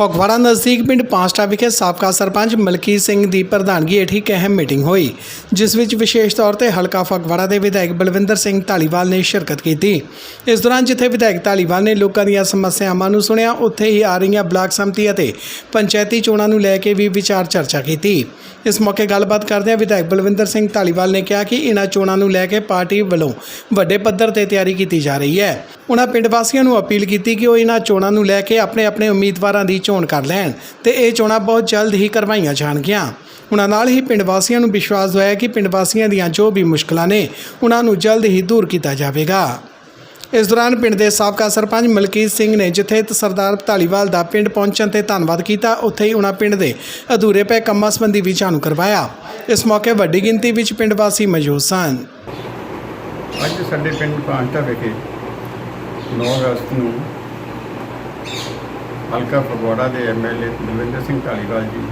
ਫਗਵਾੜਾ ਨਜ਼ਦੀਕ ਪਿੰਡ ਪਾਂਸਟਾ ਵਿਖੇ ਸਾਬਕਾ ਸਰਪੰਚ ਮਲਕੀਤ ਸਿੰਘ ਦੀ ਪ੍ਰਧਾਨਗੀ ਹੇਠ ਇੱਕ ਅਹਿਮ ਮੀਟਿੰਗ ਹੋਈ, ਜਿਸ ਵਿੱਚ ਵਿਸ਼ੇਸ਼ ਤੌਰ ਤੇ ਹਲਕਾ ਫਗਵਾੜਾ ਦੇ ਵਿਧਾਇਕ ਬਲਵਿੰਦਰ ਸਿੰਘ ਢਾਲੀਵਾਲ ਨੇ ਸ਼ਿਰਕਤ ਕੀਤੀ। ਇਸ ਦੌਰਾਨ ਜਿੱਥੇ ਵਿਧਾਇਕ ਢਾਲੀਵਾਲ ਨੇ ਲੋਕਾਂ ਦੀਆਂ ਸਮੱਸਿਆਵਾਂ ਨੂੰ ਸੁਣਿਆ, ਉੱਥੇ ਹੀ ਆ ਰਹੀਆਂ ਬਲਾਕ ਸੰਮਤੀ ਅਤੇ ਪੰਚਾਇਤੀ ਚੋਣਾਂ ਨੂੰ ਲੈ ਕੇ ਵੀ ਵਿਚਾਰ ਚਰਚਾ ਕੀਤੀ। ਇਸ ਮੌਕੇ ਗੱਲਬਾਤ ਕਰਦਿਆਂ ਵਿਧਾਇਕ ਬਲਵਿੰਦਰ ਸਿੰਘ ਢਾਲੀਵਾਲ ਨੇ ਕਿਹਾ ਕਿ ਇਹਨਾਂ ਚੋਣਾਂ ਨੂੰ ਲੈ ਕੇ ਪਾਰਟੀ ਵੱਲੋਂ ਵੱਡੇ ਪੱਧਰ ਤੇ ਤਿਆਰੀ ਕੀਤੀ ਜਾ ਰਹੀ ਹੈ। ਉਹਨਾਂ ਪਿੰਡ ਵਾਸੀਆਂ ਨੂੰ ਅਪੀਲ ਕੀਤੀ ਕਿ ਉਹ ਇਨ੍ਹਾਂ ਚੋਣਾਂ ਨੂੰ ਲੈ ਕੇ ਆਪਣੇ ਆਪਣੇ ਉਮੀਦਵਾਰਾਂ ਦੀ ਚੋਣ ਕਰ ਲੈਣ ਤੇ ਇਹ ਚੋਣਾਂ ਬਹੁਤ ਜਲਦ ਹੀ ਕਰਵਾਈਆਂ ਜਾਣਗੀਆਂ। ਉਹਨਾਂ ਨਾਲ ਹੀ ਪਿੰਡ ਵਾਸੀਆਂ ਨੂੰ ਵਿਸ਼ਵਾਸ ਦਵਾਇਆ ਕਿ ਪਿੰਡ ਵਾਸੀਆਂ ਦੀਆਂ ਜੋ ਵੀ ਮੁਸ਼ਕਲਾਂ ਨੇ, ਉਹਨਾਂ ਨੂੰ ਜਲਦ ਹੀ ਦੂਰ ਕੀਤਾ ਜਾਵੇਗਾ। ਇਸ ਦੌਰਾਨ ਪਿੰਡ ਦੇ ਸਾਬਕਾ ਸਰਪੰਚ ਮਲਕੀਤ ਸਿੰਘ ਨੇ ਜਿੱਥੇ ਸਰਦਾਰ ਢਾਲੀਵਾਲ ਦਾ ਪਿੰਡ ਪਹੁੰਚਣ ਤੇ ਧੰਨਵਾਦ ਕੀਤਾ, ਉੱਥੇ ਹੀ ਉਹਨਾਂ ਪਿੰਡ ਦੇ ਅਧੂਰੇ ਪਏ ਕੰਮਾਂ ਸੰਬੰਧੀ ਵੀ ਜਾਣੂ ਕਰਵਾਇਆ। ਇਸ ਮੌਕੇ ਵੱਡੀ ਗਿਣਤੀ ਵਿੱਚ ਪਿੰਡ ਵਾਸੀ ਮੌਜੂਦ ਸਨ। ਅੱਜ ਸਾਡੇ ਪਿੰਡ ਪਾਂਟਾ ਵਿਖੇ 9 ਅਗਸਤ ਨੂੰ ਹਲਕਾ ਫਗਵਾੜਾ ਦੇ ਐਮਐਲਏ ਬਲਵਿੰਦਰ ਸਿੰਘ ਢਾਲੀਵਾਲ ਜੀ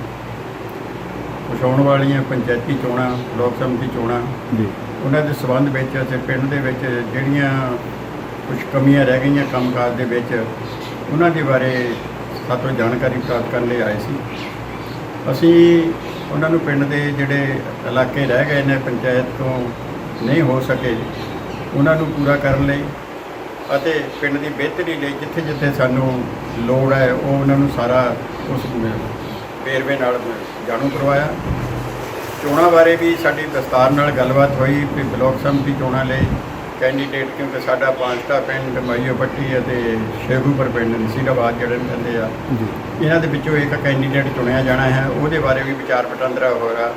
ਕੁਛ ਆਉਣ ਵਾਲੀਆਂ ਪੰਚਾਇਤੀ ਚੋਣਾਂ ਲੋਕ ਸਮਿਤੀ ਚੋਣਾਂ ਜੀ। ਉਹਨਾਂ ਦੇ ਸਬੰਧ ਵਿੱਚ ਅਸੀਂ ਪਿੰਡ ਦੇ ਵਿੱਚ ਜਿਹੜੀਆਂ ਕੁਝ ਕਮੀਆਂ ਰਹਿ ਗਈਆਂ ਕੰਮਕਾਜ ਦੇ ਵਿੱਚ ਉਹਨਾਂ ਦੇ ਬਾਰੇ ਸਾਤੋਂ ਜਾਣਕਾਰੀ ਪ੍ਰਾਪਤ ਕਰਨ ਲਈ ਆਏ ਸੀ। ਅਸੀਂ ਉਹਨਾਂ ਨੂੰ ਪਿੰਡ ਦੇ ਜਿਹੜੇ ਇਲਾਕੇ ਰਹਿ ਗਏ ਨੇ ਪੰਚਾਇਤ ਤੋਂ ਨਹੀਂ ਹੋ ਸਕੇ ਉਹਨਾਂ ਨੂੰ ਪੂਰਾ ਕਰਨ ਲਈ ਅਤੇ ਪਿੰਡ ਦੀ ਬਿਹਤਰੀ ਲਈ ਜਿੱਥੇ ਜਿੱਥੇ ਸਾਨੂੰ ਲੋੜ ਹੈ ਉਹ ਉਹਨਾਂ ਨੂੰ ਸਾਰਾ ਉਸ ਵੇਰਵੇ ਨਾਲ ਜਾਣੂ ਕਰਵਾਇਆ। ਚੋਣਾਂ ਬਾਰੇ ਵੀ ਸਾਡੀ ਵਿਸਤਾਰ ਨਾਲ ਗੱਲਬਾਤ ਹੋਈ ਵੀ ਬਲਾਕ ਸੰਮਤੀ ਚੋਣਾਂ ਲਈ ਕੈਂਡੀਡੇਟ ਕਿਉਂਕਿ ਸਾਡਾ ਪਾਂਚਟਾ ਪਿੰਡ ਮਾਈਓ ਪੱਟੀ ਅਤੇ ਸ਼ੇਖੂਪੁਰ ਪਿੰਡ ਨਸੀਰਾਬਾਦ ਜਿਹੜੇ ਕਹਿੰਦੇ ਆ। ਇਹਨਾਂ ਦੇ ਵਿੱਚੋਂ ਇੱਕ ਕੈਂਡੀਡੇਟ ਚੁਣਿਆ ਜਾਣਾ ਹੈ ਉਹਦੇ ਬਾਰੇ ਵੀ ਵਿਚਾਰ ਵਟਾਂਦਰਾ ਹੋਇਆ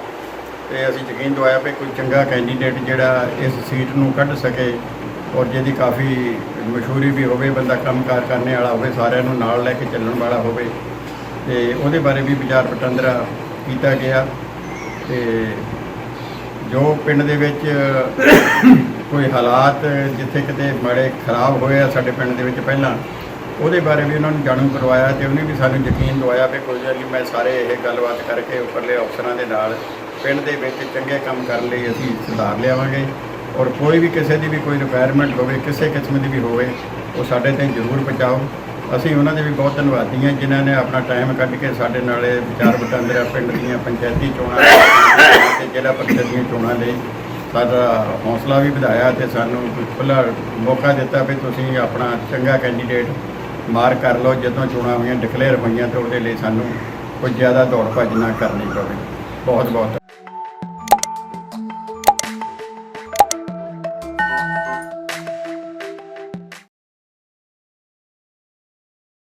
ਤੇ ਅਸੀਂ ਯਕੀਨ ਦਵਾਇਆ ਵੀ ਕੋਈ ਚੰਗਾ ਕੈਂਡੀਡੇਟ ਜਿਹੜਾ ਇਸ ਸੀਟ ਨੂੰ ਕੱਢ ਸਕੇ ਔਰ ਜਿਹਦੀ ਕਾਫੀ ਮਸ਼ਹੂਰੀ ਵੀ ਹੋਵੇ, ਬੰਦਾ ਕੰਮਕਾਰ ਕਰਨੇ ਵਾਲਾ ਹੋਵੇ, ਸਾਰਿਆਂ ਨੂੰ ਨਾਲ ਲੈ ਕੇ ਚੱਲਣ ਵਾਲਾ ਹੋਵੇ। ਤੇ ਉਹਦੇ ਬਾਰੇ ਵੀ ਵਿਚਾਰ ਵਟਾਂਦਰਾ ਕੀਤਾ ਗਿਆ। ਤੇ ਜੋ ਪਿੰਡ ਦੇ ਵਿੱਚ ਕੋਈ ਹਾਲਾਤ ਜਿੱਥੇ ਕਿਤੇ ਮਾੜੇ ਖਰਾਬ ਹੋਏ ਆ ਸਾਡੇ ਪਿੰਡ ਦੇ ਵਿੱਚ ਪਹਿਲਾਂ, ਉਹਦੇ ਬਾਰੇ ਵੀ ਉਹਨਾਂ ਨੂੰ ਜਾਣੂ ਕਰਵਾਇਆ ਤੇ ਉਹਨੇ ਵੀ ਸਾਨੂੰ ਯਕੀਨ ਦਵਾਇਆ ਵੀ ਕੋਈ ਗੱਲ ਨਹੀਂ ਮੈਂ ਸਾਰੇ ਇਹ ਗੱਲਬਾਤ ਕਰਕੇ ਉੱਪਰਲੇ ਅਫਸਰਾਂ ਦੇ ਨਾਲ ਪਿੰਡ ਦੇ ਵਿੱਚ ਚੰਗੇ ਕੰਮ ਕਰਨ ਲਈ ਅਸੀਂ ਸੁਧਾਰ ਲਿਆਵਾਂਗੇ। ਔਰ ਕੋਈ ਵੀ ਕਿਸੇ ਦੀ ਵੀ ਕੋਈ ਰਿਕੁਆਇਰਮੈਂਟ ਹੋਵੇ, ਕਿਸੇ ਕਿਸਮ ਦੀ ਵੀ ਹੋਵੇ, ਉਹ ਸਾਡੇ ਤੇ ਜ਼ਰੂਰ ਪਹੁੰਚਾਓ। ਅਸੀਂ ਉਹਨਾਂ ਦੇ ਵੀ ਬਹੁਤ ਧੰਨਵਾਦੀ ਹਾਂ, ਜਿਨ੍ਹਾਂ ਨੇ ਆਪਣਾ ਟਾਈਮ ਕੱਢ ਕੇ ਸਾਡੇ ਨਾਲ ਇਹ ਵਿਚਾਰ ਵਟਾਂਦਰਾ ਪਿੰਡ ਦੀਆਂ ਪੰਚਾਇਤੀ ਚੋਣਾਂ ਤੇ ਜ਼ਿਲ੍ਹਾ ਪਰਿਸ਼ਦ ਦੀਆਂ ਚੋਣਾਂ ਲਈ ਸਾਡਾ ਹੌਸਲਾ ਵੀ ਵਧਾਇਆ ਤੇ ਸਾਨੂੰ ਖੁੱਲ੍ਹਾ ਮੌਕਾ ਦਿੱਤਾ ਵੀ ਤੁਸੀਂ ਆਪਣਾ ਚੰਗਾ ਕੈਂਡੀਡੇਟ ਮਾਰ ਕਰ ਲਓ, ਜਦੋਂ ਚੋਣਾਂ ਹੋਈਆਂ ਡਿਕਲੇਅਰ ਹੋਈਆਂ ਤੇ ਉਹਦੇ ਲਈ ਸਾਨੂੰ ਕੋਈ ਜ਼ਿਆਦਾ ਦੌੜ ਭੱਜ ਨਾ ਕਰਨੀ ਪਵੇ। ਬਹੁਤ ਬਹੁਤ Música